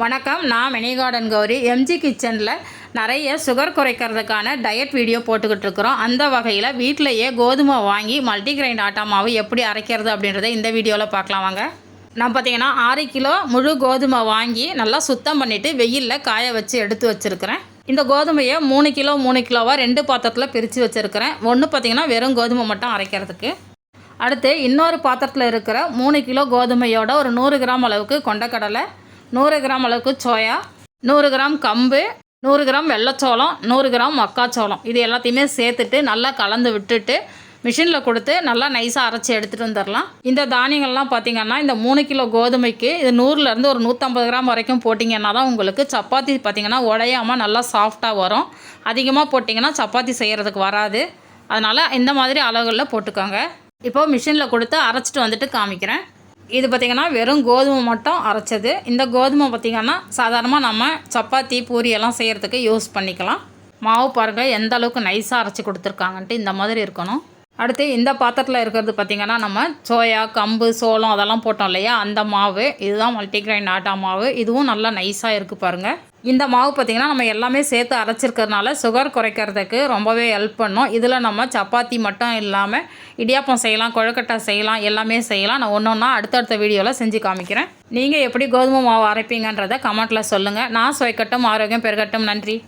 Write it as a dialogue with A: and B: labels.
A: வணக்கம் நான் mini garden Gowri MG கிச்சனில் நிறைய சுகர் குறைக்கிறதுக்கான டயட் வீடியோ போட்டுக்கிட்டு இருக்கிறோம். அந்த வகையில் வீட்டிலையே கோதுமை வாங்கி மல்டிகிரைண்ட் ஆட்டா மாவு எப்படி அரைக்கிறது அப்படின்றத இந்த வீடியோவில் பார்க்கலாம் வாங்க. நான் பார்த்தீங்கன்னா ஆறு கிலோ முழு கோதுமை வாங்கி நல்லா சுத்தம் பண்ணிவிட்டு வெயிலில் காய வச்சு எடுத்து வச்சுருக்கிறேன். இந்த கோதுமையை மூணு கிலோ மூணு கிலோவாக ரெண்டு பாத்திரத்தில் பிரித்து வச்சுருக்கிறேன். ஒன்று பார்த்தீங்கன்னா வெறும் கோதுமை மட்டும் அரைக்கிறதுக்கு. அடுத்து இன்னொரு பாத்திரத்தில் இருக்கிற மூணு கிலோ கோதுமையோட ஒரு நூறு கிராம் அளவுக்கு கொண்டக்கடலை நூறு கிராம் அளவுக்கு சோயா நூறு கிராம் கம்பு நூறு கிராம் வெள்ளைச்சோளம் நூறு கிராம் மக்காச்சோளம். இது எல்லாத்தையுமே சேர்த்துட்டு நல்லா கலந்து விட்டுட்டு மிஷினில் கொடுத்து நல்லா நைஸாக அரைச்சி எடுத்துகிட்டு வந்துடலாம் இந்த தானியங்கள்லாம் பார்த்தீங்கன்னா இந்த மூணு கிலோ கோதுமைக்கு இது நூறுலேருந்து ஒரு நூற்றம்பது கிராம் வரைக்கும் போட்டிங்கன்னா தான் உங்களுக்கு சப்பாத்தி பார்த்தீங்கன்னா உடையாமல் நல்லா சாஃப்டாக வரும். அதிகமாக போட்டிங்கன்னா சப்பாத்தி செய்கிறதுக்கு வராது. அதனால் இந்த மாதிரி அளவுகளில் போட்டுக்கோங்க. இப்போ மிஷினில் கொடுத்து அரைச்சிட்டு வந்துட்டு காமிக்கிறேன். இது பார்த்திங்கன்னா வெறும் கோதுமை மட்டும் அரைச்சது. இந்த கோதுமை பார்த்திங்கன்னா சாதாரணமாக நம்ம சப்பாத்தி பூரி எல்லாம் செய்கிறதுக்கு யூஸ் பண்ணிக்கலாம். மாவு பாருங்கள் எந்த அளவுக்கு நைஸாக அரைச்சி கொடுத்துருக்காங்கன்ட்டு இந்த மாதிரி இருக்கணும். அடுத்து இந்த பாத்திரத்தில் இருக்கிறது பார்த்திங்கன்னா நம்ம சோயா கம்பு சோளம் அதெல்லாம் போட்டோம் இல்லையா? அந்த மாவு இதுதான் மல்டிகிரைன் ஆட்டா மாவு. இதுவும் நல்லா நைஸாக இருக்குது பாருங்கள் இந்த மாவு பார்த்திங்கன்னா நம்ம எல்லாமே சேர்த்து அரைச்சிருக்கிறதுனால சுகர் குறைக்கிறதுக்கு ரொம்பவே ஹெல்ப் பண்ணும். இதில் நம்ம சப்பாத்தி மட்டும் இல்லாமல் இடியாப்பம் செய்யலாம் கொழுக்கட்டை செய்யலாம் எல்லாமே செய்யலாம். நான் ஒன்று ஒன்றா அடுத்தடுத்த வீடியோவில் செஞ்சு காமிக்கிறேன். நீங்கள் எப்படி கோதுமை மாவு அரைப்பீங்கன்றதை கமெண்ட்டில் சொல்லுங்கள் நான் சுவைக்கட்டும் ஆரோக்கியம் பெருகட்டும். நன்றி.